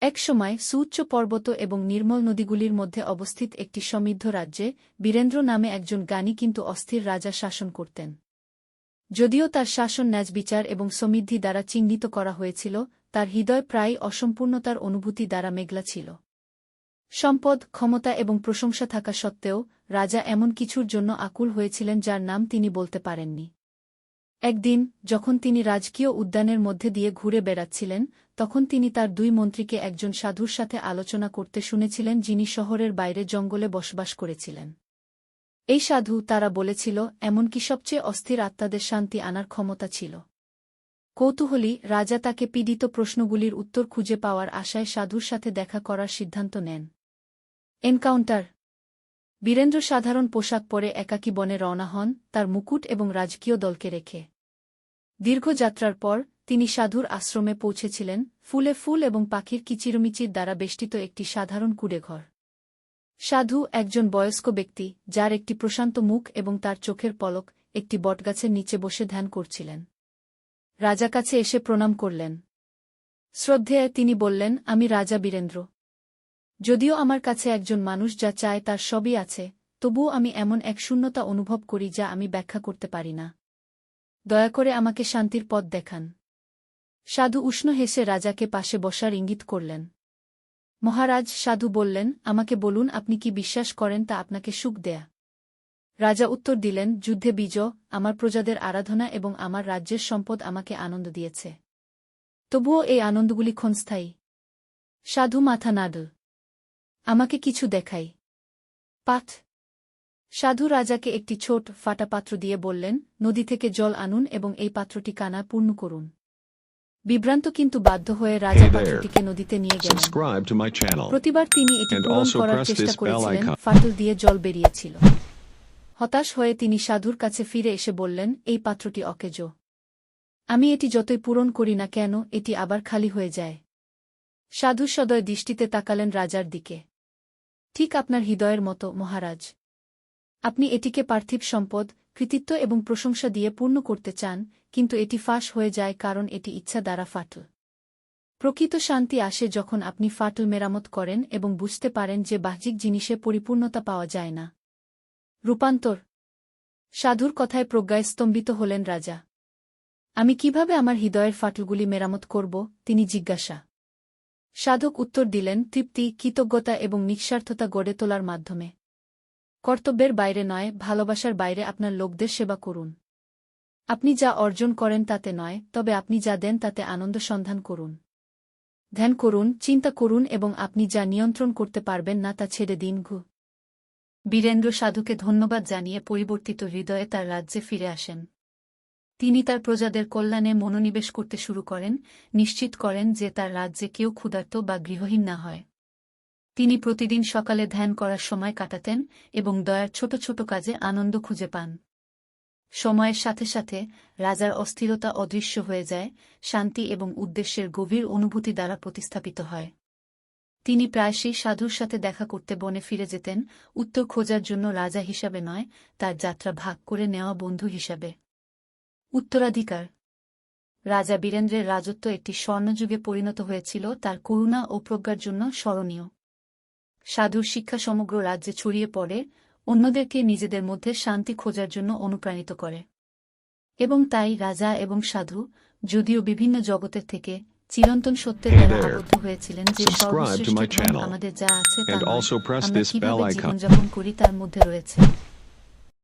একসময় সুউচ্চ পর্বত এবং নির্মল নদীগুলির মধ্যে অবস্থিত একটি সমৃদ্ধ রাজ্যে বীরেন্দ্র নামে একজন জ্ঞানী কিন্তু অস্থির রাজা শাসন করতেন। যদিও তার শাসন ন্যাজ বিচার এবং সমৃদ্ধি দ্বারা চিহ্নিত করা হয়েছিল, তার হৃদয় প্রায় অসম্পূর্ণতার অনুভূতি দ্বারা মেঘলা ছিল। সম্পদ, ক্ষমতা এবং প্রশংসা থাকা সত্ত্বেও রাজা এমন কিছুর জন্য আকুল হয়েছিলেন যার নাম তিনি বলতে পারেননি। একদিন, যখন তিনি রাজকীয় উদ্যানের মধ্যে দিয়ে ঘুরে বেড়াচ্ছিলেন, তখন তিনি তার দুই মন্ত্রীকে একজন সাধুর সাথে আলোচনা করতে শুনেছিলেন যিনি শহরের বাইরে জঙ্গলে বসবাস করেছিলেন। এই সাধু তারা বলেছিল, এমনকি সবচেয়ে অস্থির আত্মাদের শান্তি আনার ক্ষমতা ছিল। কৌতূহলী রাজা তাকে পীড়িত প্রশ্নগুলির উত্তর খুঁজে পাওয়ার আশায় সাধুর সাথে দেখা করার সিদ্ধান্ত নেন। এনকাউন্টার বীরেন্দ্র সাধারণ পোশাক পরে একাকী বনে রওনা হন, তার মুকুট এবং রাজকীয় দলকে রেখে। দীর্ঘ যাত্রার পর তিনি সাধুর আশ্রমে পৌঁছেছিলেন, ফুলে ফুল এবং পাখির কিচিরমিচির দ্বারা বেষ্টিত একটি সাধারণ কুড়েঘর। সাধু একজন বয়স্ক ব্যক্তি, যার একটি প্রশান্ত মুখ এবং তার চোখের পলক একটি বটগাছের নিচে বসে ধ্যান করছিলেন। রাজা কাছে এসে প্রণাম করলেন। শ্রদ্ধেয় তিনি বললেন, আমি রাজা বীরেন্দ্র। যদিও আমার কাছে একজন মানুষ যা চায় তার সবই আছে, তবুও আমি এমন এক শূন্যতা অনুভব করি যা আমি ব্যাখ্যা করতে পারি না। দয়া করে আমাকে শান্তির পথ দেখান। সাধু উষ্ণ হেসে রাজাকে পাশে বসার ইঙ্গিত করলেন। মহারাজ, সাধু বললেন, আমাকে বলুন আপনি কি বিশ্বাস করেন তা আপনাকে সুখ দেয়া। রাজা উত্তর দিলেন, যুদ্ধে বিজয়, আমার প্রজাদের আরাধনা এবং আমার রাজ্যের সম্পদ আমাকে আনন্দ দিয়েছে। তবুও এই আনন্দগুলি ক্ষণস্থায়ী। সাধু মাথা নাডল। আমাকে কিছু দেখাই। পাঠ সাধু রাজাকে একটি ছোট ফাটা পাত্র দিয়ে বললেন নদী থেকে জল আনুন এবং এই পাত্রটি কানা পূর্ণ করুন। বিভ্রান্ত কিন্তু বাধ্য হয়ে রাজা পাত্রটিকে নদীতে নিয়ে গেলেন. প্রতিবার তিনি এটি পূরণ করার চেষ্টা করেছিলেন. ফাটল দিয়ে জল বেরিয়েছিল। হতাশ হয়ে তিনি সাধুর কাছে ফিরে এসে বললেন এই পাত্রটি অকেজো। আমি এটি যতই পূরণ করি না কেন এটি আবার খালি হয়ে যায়। সাধু সদয় দৃষ্টিতে তাকালেন রাজার দিকে। ঠিক আপনার হৃদয়ের মতো, মহারাজ। আপনি এটিকে পার্থিব সম্পদ, কৃতিত্ব এবং প্রশংসা দিয়ে পূর্ণ করতে চান, কিন্তু এটি ফাঁস হয়ে যায় কারণ এটি ইচ্ছা দ্বারা ফাটল। প্রকৃত শান্তি আসে যখন আপনি ফাটল মেরামত করেন এবং বুঝতে পারেন যে বাহ্যিক জিনিসে পরিপূর্ণতা পাওয়া যায় না। রূপান্তর। সাধুর কথায় প্রজ্ঞায় স্তম্ভিত হলেন রাজা। আমি কীভাবে আমার হৃদয়ের ফাটলগুলি মেরামত করব, তিনি জিজ্ঞাসা। সাধক উত্তর দিলেন, তৃপ্তি, কৃতজ্ঞতা এবং নিঃস্বার্থতা গড়ে তোলার মাধ্যমে। কর্তব্যের বাইরে নয়, ভালোবাসার বাইরে আপনার লোকদের সেবা করুন। আপনি যা অর্জন করেন তাতে নয়, তবে আপনি যা দেন তাতে আনন্দ সন্ধান করুন। ধ্যান করুন, চিন্তা করুন এবং আপনি যা নিয়ন্ত্রণ করতে পারবেন না তা ছেড়ে দিন ঘু। বীরেন্দ্র সাধুকে ধন্যবাদ জানিয়ে পরিবর্তিত হৃদয়ে তার রাজ্যে ফিরে আসেন। তিনি তার প্রজাদের কল্যাণে মনোনিবেশ করতে শুরু করেন, নিশ্চিত করেন যে তার রাজ্যে কেউ ক্ষুধার্ত বা গৃহহীন না হয়। তিনি প্রতিদিন সকালে ধ্যান করার সময় কাটাতেন এবং দয়ার ছোট ছোট কাজে আনন্দ খুঁজে পান। সময়ের সাথে সাথে রাজার অস্থিরতা অদৃশ্য হয়ে যায়, শান্তি এবং উদ্দেশ্যের গভীর অনুভূতি দ্বারা প্রতিস্থাপিত হয়। তিনি প্রায়শই সাধুর সাথে দেখা করতে বনে ফিরে যেতেন, উত্তর খোঁজার জন্য রাজা হিসাবে নয়, তার যাত্রা ভাগ করে নেওয়া বন্ধু হিসাবে। উত্তরাধিকার। রাজা বীরেন্দ্রের রাজত্ব একটি স্বর্ণযুগে পরিণত হয়েছিল তার করুণা ও প্রজ্ঞার জন্য স্মরণীয়। সাধুর শিক্ষা সমগ্র রাজ্যে ছড়িয়ে পড়ে অন্যদেরকে নিজেদের মধ্যে শান্তি খোঁজার জন্য অনুপ্রাণিত করে। এবং তাই রাজা এবং সাধু যদিও বিভিন্ন জগতের থেকে চিরন্তন সত্যের দ্বারা আবদ্ধ হয়েছিলেন যে সর্বশ্রেষ্ঠ. আমাদের যা আছে তা আমরা কীভাবে জীবনযাপন করি তার মধ্যে রয়েছে।